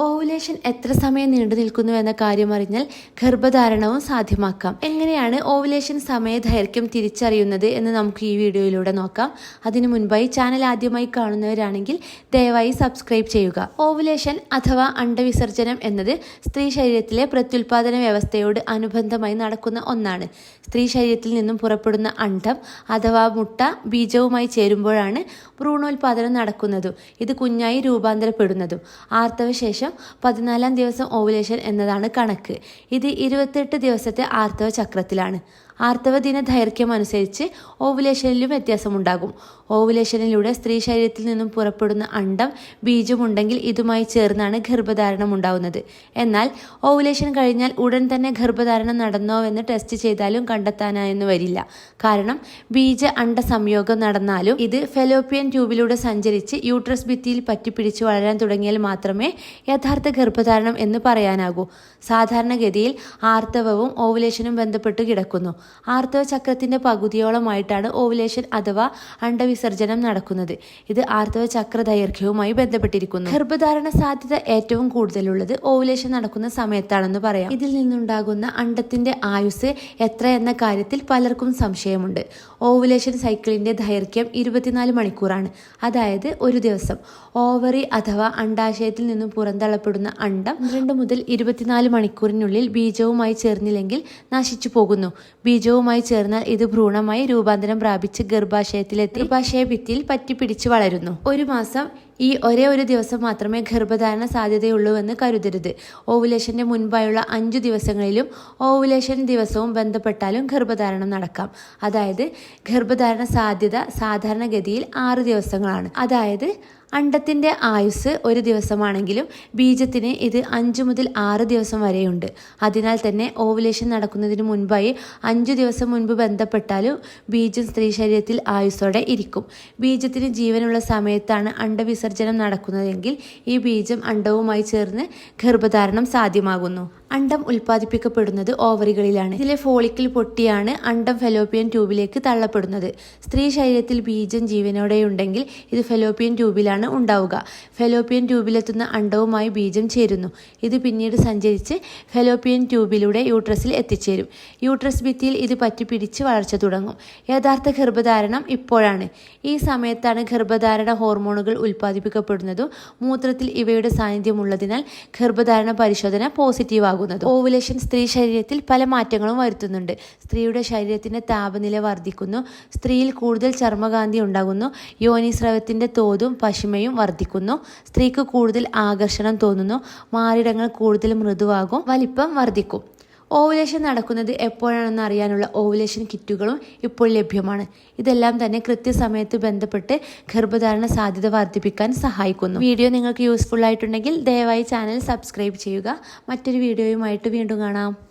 o ovulation എത്ര സമയം നീണ്ടു നിൽക്കുന്നു എന്ന കാര്യം അറിഞ്ഞാൽ ഗർഭധാരണവും സാധ്യമാക്കാം. എങ്ങനെയാണ് ഓവുലേഷൻ സമയ ദൈർഘ്യം തിരിച്ചറിയുന്നത് എന്ന് നമുക്ക് ഈ വീഡിയോയിലൂടെ നോക്കാം. അതിനു മുൻപായി ചാനൽ ആദ്യമായി കാണുന്നവരാണെങ്കിൽ ദയവായി സബ്സ്ക്രൈബ് ചെയ്യുക. ഓവുലേഷൻ അഥവാ അണ്ടവിസർജനം എന്നത് സ്ത്രീ ശരീരത്തിലെ പ്രത്യുൽപാദന വ്യവസ്ഥയോട് അനുബന്ധമായി നടക്കുന്ന ഒന്നാണ്. സ്ത്രീ ശരീരത്തിൽ നിന്നും പുറപ്പെടുന്ന അണ്ഡം അഥവാ മുട്ട ബീജവുമായി ചേരുമ്പോഴാണ് ഭ്രൂണോൽപാദനം നടക്കുന്നതും ഇത് കുഞ്ഞായി രൂപാന്തരപ്പെടുന്നതും. ആർത്തവശേഷം പതിനാലാം ദിവസം ഓവുലേഷൻ എന്നതാണ് കണക്ക്. ഇത് ഇരുപത്തെട്ട് ദിവസത്തെ ആർത്തവ ചക്രത്തിലാണ്. ആർത്തവ ദിന ദൈർഘ്യം അനുസരിച്ച് ഓവുലേഷനിലും വ്യത്യാസമുണ്ടാകും. ഓവുലേഷനിലൂടെ സ്ത്രീ ശരീരത്തിൽ നിന്നും പുറപ്പെടുന്ന അണ്ടം ബീജമുണ്ടെങ്കിൽ ഇതുമായി ചേർന്നാണ് ഗർഭധാരണം ഉണ്ടാവുന്നത് എന്നാൽ ഓവുലേഷൻ കഴിഞ്ഞാൽ ഉടൻ തന്നെ ഗർഭധാരണം നടന്നോ എന്ന് ടെസ്റ്റ് ചെയ്താലും കണ്ടെത്താനായെന്ന് വരില്ല. കാരണം ബീജ അണ്ട സംയോഗം നടന്നാലും ഇത് ഫെലോപ്പിയൻ ട്യൂബിലൂടെ സഞ്ചരിച്ച് യൂട്രസ് ഭിത്തിയിൽ പറ്റിപ്പിടിച്ച് വളരാൻ തുടങ്ങിയാൽ മാത്രമേ യഥാർത്ഥ ഗർഭധാരണം എന്ന് പറയാനാകൂ. സാധാരണഗതിയിൽ ആർത്തവവും ഓവുലേഷനും ബന്ധപ്പെട്ട് കിടക്കുന്നു. ആർത്തവ ചക്രത്തിന്റെ പകുതിയോളമായിട്ടാണ് ഓവുലേഷൻ അഥവാ അണ്ടവിസർജനം നടക്കുന്നത്. ഇത് ആർത്തവ ചക്ര ദൈർഘ്യവുമായി ബന്ധപ്പെട്ടിരിക്കുന്നു. ഗർഭധാരണ സാധ്യത ഏറ്റവും കൂടുതലുള്ളത് ഓവുലേഷൻ നടക്കുന്ന സമയത്താണെന്ന് പറയാം. ഇതിൽ നിന്നുണ്ടാകുന്ന അണ്ടത്തിന്റെ ആയുസ് എത്ര എന്ന കാര്യത്തിൽ പലർക്കും സംശയമുണ്ട്. ഓവുലേഷൻ സൈക്കിളിന്റെ ദൈർഘ്യം ഇരുപത്തിനാല് മണിക്കൂറാണ്. അതായത് ഒരു ദിവസം. ഓവറി അഥവാ അണ്ടാശയത്തിൽ നിന്നും പുറന്തള്ളപ്പെടുന്ന അണ്ടം രണ്ട് മുതൽ ഇരുപത്തിനാല് മണിക്കൂറിനുള്ളിൽ ബീജവുമായി ചേർന്നില്ലെങ്കിൽ നശിച്ചു പോകുന്നു ബീജവുമായി ചേർന്നാൽ ഇത് ഭ്രൂണമായി രൂപാന്തരം പ്രാപിച്ച് ഗർഭാശയത്തിലെത്തി. ഗർഭാശയ ഭിത്തിയിൽ പറ്റിപ്പിടിച്ച് വളരുന്നു. ഒരു മാസം ഈ ഒരേ ഒരു ദിവസം മാത്രമേ ഗർഭധാരണ സാധ്യതയുള്ളൂവെന്ന് കരുതരുത്. ഓവുലേഷന്റെ മുൻപായുള്ള അഞ്ചു ദിവസങ്ങളിലും ഓവുലേഷൻ ദിവസവും ബന്ധപ്പെട്ടാലും ഗർഭധാരണം നടക്കാം. അതായത് ഗർഭധാരണ സാധ്യത സാധാരണഗതിയിൽ ആറ് ദിവസങ്ങളാണ്. അതായത് അണ്ടത്തിന്റെ ആയുസ് ഒരു ദിവസമാണെങ്കിലും ബീജത്തിന് ഇത് അഞ്ച് മുതൽ ആറ് ദിവസം വരെയുണ്ട്. അതിനാൽ തന്നെ ഓവുലേഷൻ നടക്കുന്നതിന് മുൻപായി അഞ്ച് ദിവസം മുൻപ് ബന്ധപ്പെട്ടാലും ബീജം സ്ത്രീ ശരീരത്തിൽ ആയുസ്സോടെ ഇരിക്കും. ബീജത്തിന് ജീവനുള്ള സമയത്താണ് അണ്ടവിസർജനം നടക്കുന്നതെങ്കിൽ ഈ ബീജം അണ്ഡവുമായി ചേർന്ന് ഗർഭധാരണം സാധ്യമാകുന്നു. അണ്ടം ഉൽപ്പാദിപ്പിക്കപ്പെടുന്നത് ഓവറികളിലാണ്. ഇതിലെ ഫോളിക്കിൽ പൊട്ടിയാണ് അണ്ടം ഫെലോപ്പിയൻ ട്യൂബിലേക്ക് തള്ളപ്പെടുന്നത്. സ്ത്രീ ശരീരത്തിൽ ബീജം ജീവനോടെയുണ്ടെങ്കിൽ ഇത് ഫെലോപ്പിയൻ ട്യൂബിലാണ് ഉണ്ടാവുക. ഫെലോപ്പിയൻ ട്യൂബിലെത്തുന്ന അണ്ടവുമായി ബീജം ചേരുന്നു. ഇത് പിന്നീട് സഞ്ചരിച്ച് ഫെലോപ്പിയൻ ട്യൂബിലൂടെ യൂട്രസിൽ എത്തിച്ചേരും. യൂട്രസ് ഭിത്തിയിൽ ഇത് പറ്റിപ്പിടിച്ച് വളർച്ച തുടങ്ങും. യഥാർത്ഥ ഗർഭധാരണം ഇപ്പോഴാണ്. ഈ സമയത്താണ് ഗർഭധാരണ ഹോർമോണുകൾ ഉൽപ്പാദിപ്പിക്കപ്പെടുന്നതും മൂത്രത്തിൽ ഇവയുടെ സാന്നിധ്യമുള്ളതിനാൽ ഗർഭധാരണ പരിശോധന പോസിറ്റീവ് ആകുന്നത് ഓവുലേഷൻ സ്ത്രീ ശരീരത്തിൽ പല മാറ്റങ്ങളും വരുത്തുന്നുണ്ട്. സ്ത്രീയുടെ ശരീരത്തിന്റെ താപനില വർദ്ധിക്കുന്നു. സ്ത്രീയിൽ കൂടുതൽ ചർമ്മകാന്തി ഉണ്ടാകുന്നു. യോനി സ്രവത്തിന്റെ തോതും പശിമയും വർദ്ധിക്കുന്നു. സ്ത്രീക്ക് കൂടുതൽ ആകർഷണം തോന്നുന്നു. മാറിടങ്ങൾ കൂടുതൽ മൃദുവാകും. വലിപ്പം വർദ്ധിക്കും. ഓവുലേഷൻ നടക്കുന്നത് എപ്പോഴാണെന്ന് അറിയാനുള്ള ഓവുലേഷൻ കിറ്റുകളും ഇപ്പോൾ ലഭ്യമാണ്. ഇതെല്ലാം തന്നെ കൃത്യസമയത്ത് ബന്ധപ്പെട്ട് ഗർഭധാരണ സാധ്യത വർദ്ധിപ്പിക്കാൻ സഹായിക്കുന്നു. വീഡിയോ നിങ്ങൾക്ക് യൂസ്ഫുൾ ആയിട്ടുണ്ടെങ്കിൽ ദയവായി ചാനൽ സബ്സ്ക്രൈബ് ചെയ്യുക. മറ്റൊരു വീഡിയോയുമായിട്ട് വീണ്ടും കാണാം.